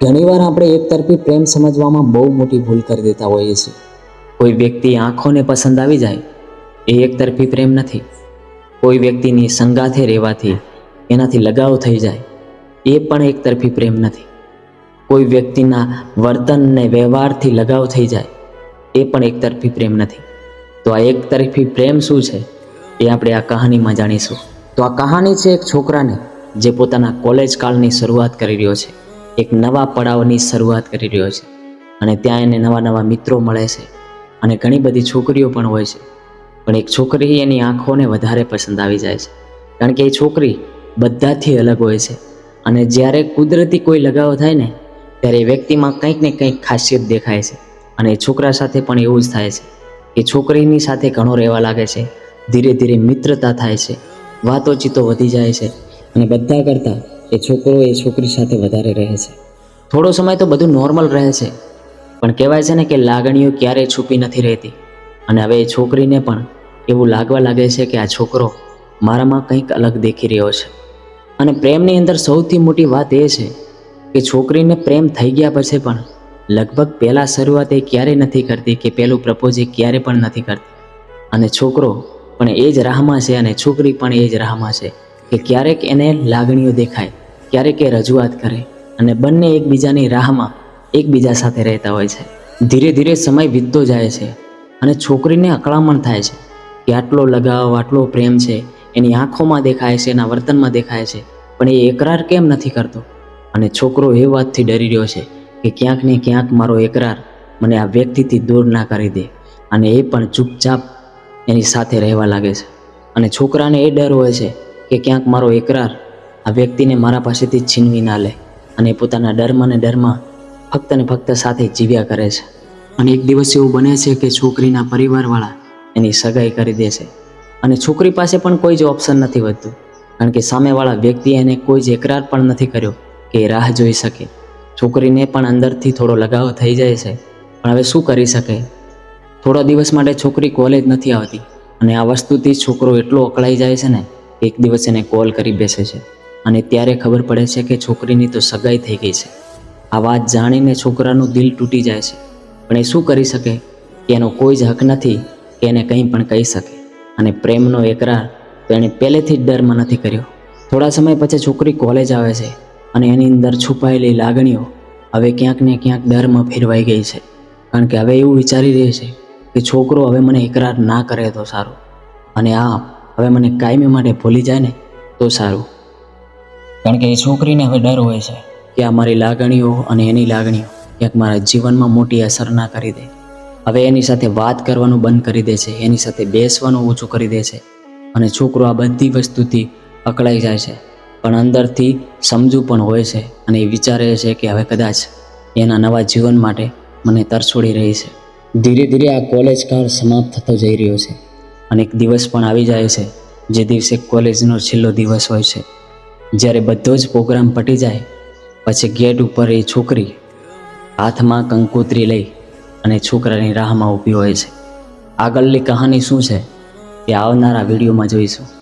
ઘણીવાર આપણે એકતરફી પ્રેમ સમજવામાં બહુ મોટી ભૂલ કરી દેતા હોઈએ છીએ. કોઈ વ્યક્તિ આંખોને પસંદ આવી જાય, એ એકતરફી પ્રેમ નથી. કોઈ વ્યક્તિની સંગાથે રહેવાથી એનાથી લગાવ થઈ જાય, એ પણ એકતરફી પ્રેમ નથી. કોઈ વ્યક્તિના વર્તન ને વ્યવહારથી લગાવ થઈ જાય, એ પણ એકતરફી પ્રેમ નથી. તો આ એકતરફી પ્રેમ શું છે, એ આપણે આ કહાનીમાં જાણીશું. તો આ કહાની છે એક છોકરાને, જે પોતાના કોલેજ કાળની શરૂઆત કરી રહ્યો છે. એક નવા પડાવની શરૂઆત કરી રહ્યો છે અને ત્યાં એને નવા નવા મિત્રો મળે છે અને ઘણી બધી છોકરીઓ પણ હોય છે. પણ એક છોકરી એની આંખોને વધારે પસંદ આવી જાય છે. કારણ કે એ છોકરી બધાથી અલગ હોય છે અને જ્યારે કુદરતી કોઈ લગાવ થાય ને, ત્યારે વ્યક્તિમાં કંઈક ને કંઈક ખાસિયત દેખાય છે અને છોકરા સાથે પણ એવું જ થાય છે કે છોકરીની સાથે ઘણો રહેવા લાગે છે, ધીરે ધીરે મિત્રતા થાય છે, વાતોચીતો વધી જાય છે અને બધા કરતાં એ છોકરો એ છોકરી સાથે વધારે રહે છે. થોડો સમય તો બધું નોર્મલ રહે છે. પણ કહેવાય છે ને કે લાગણીઓ ક્યારેય છુપી નથી રહેતી. અને હવે એ છોકરીને પણ એવું લાગવા લાગે છે કે આ છોકરો મારામાં કંઈક અલગ દેખી રહ્યો છે. અને પ્રેમની અંદર સૌથી મોટી વાત એ છે કે છોકરીને પ્રેમ થઈ ગયા પછી પણ લગભગ પહેલાં શરૂઆત એ ક્યારેય નથી કરતી કે પહેલું પ્રપોઝ એ ક્યારે પણ નથી કરતી. અને છોકરો પણ એ જ રાહમાં છે અને છોકરી પણ એ જ રાહમાં છે કે ક્યારેક એને લાગણીઓ દેખાય. ક્યારેક એ રજૂઆત કરે અને બંને એકબીજાની રાહમાં એકબીજા સાથે રહેતા હોય છે. ધીરે ધીરે સમય વીતતો જાય છે અને છોકરીને અકળામણ થાય છે કે આટલો લગાવ, આટલો પ્રેમ છે, એની આંખોમાં દેખાય છે, એના વર્તનમાં દેખાય છે, પણ એ એકરાર કેમ નથી કરતો? અને છોકરો એ વાતથી ડરી રહ્યો છે કે ક્યાંક ને ક્યાંક મારો એકરાર મને આ વ્યક્તિથી દૂર ના કરી દે અને એ પણ ચૂપચાપ એની સાથે રહેવા લાગે છે. અને છોકરાને એ ડર હોય છે કે ક્યાંક મારો એકરાર આ વ્યક્તિને મારા પાસેથી છીનવી ના લે અને પોતાના ડરમાં ને ડરમાં ફક્ત ને ફક્ત સાથે જીવ્યા કરે છે. અને એક દિવસ એવું બને છે કે છોકરીના પરિવારવાળા એની સગાઈ કરી દે છે. અને છોકરી પાસે પણ કોઈ જ ઓપ્શન નથી વધતું, કારણ કે સામેવાળા વ્યક્તિએ એને કોઈ જ એકરાર પણ નથી કર્યો કે એ રાહ જોઈ શકે. છોકરીને પણ અંદરથી થોડો લગાવ થઈ જાય છે, પણ હવે શું કરી શકે? થોડા દિવસ માટે છોકરી કોલેજ નથી આવતી અને આ વસ્તુથી છોકરો એટલો અકળાઈ જાય છે ને એક દિવસ એને કોલ કરી બેસે છે. અને ત્યારે ખબર પડે છે કે છોકરીની તો સગાઈ થઈ ગઈ છે. આ વાત જાણીને છોકરાનું દિલ તૂટી જાય છે. પણ એ શું કરી શકે? કે એનો કોઈ જ હક નથી કે એને કંઈ પણ કહી શકે. અને પ્રેમનો એકરાર તો એણે પહેલેથી જ ડરમાં નથી કર્યો. થોડા સમય પછી છોકરી કોલેજ આવે છે અને એની અંદર છુપાયેલી લાગણીઓ હવે ક્યાંક ને ક્યાંક ડરમાં ફેરવાઈ ગઈ છે. કારણ કે હવે એવું વિચારી રહી છે કે છોકરો હવે મને એકરાર ના કરે તો સારું. અને આ હવે મને કાયમી માટે ભૂલી જાય ને તો સારું. કારણ કે એ છોકરીને હવે ડર હોય છે. કે આ મારી લાગણીઓ અને એની લાગણીઓ ક્યાંક મારા જીવનમાં મોટી અસર ના કરી દે. હવે એની સાથે વાત કરવાનું બંધ કરી દે છે. એની સાથે બેસવાનું ઓછું કરી દે છે. અને છોકરો આ બધી વસ્તુથી અકળાઈ જાય છે. પણ અંદરથી સમજુ પણ હોય છે અને એ વિચારે છે કે હવે કદાચ એના નવા જીવન માટે મને તરછોડી રહી છે. ધીરે ધીરે આ કોલેજ કાળ સમાપ્ત થતો જઈ રહ્યો છે. અને એક દિવસ પણ આવી જાય છે. જે દિવસે કોલેજનો છેલ્લો દિવસ હોય છે. જ્યારે બધો જ પ્રોગ્રામ પટી જાય, પછી ગેટ ઉપર એ છોકરી હાથમાં કંકોત્રી લઈ અને છોકરાની રાહમાં ઊભી હોય છે. આગળની કહાની શું છે એ આવનારા વિડીયોમાં જોઈશું.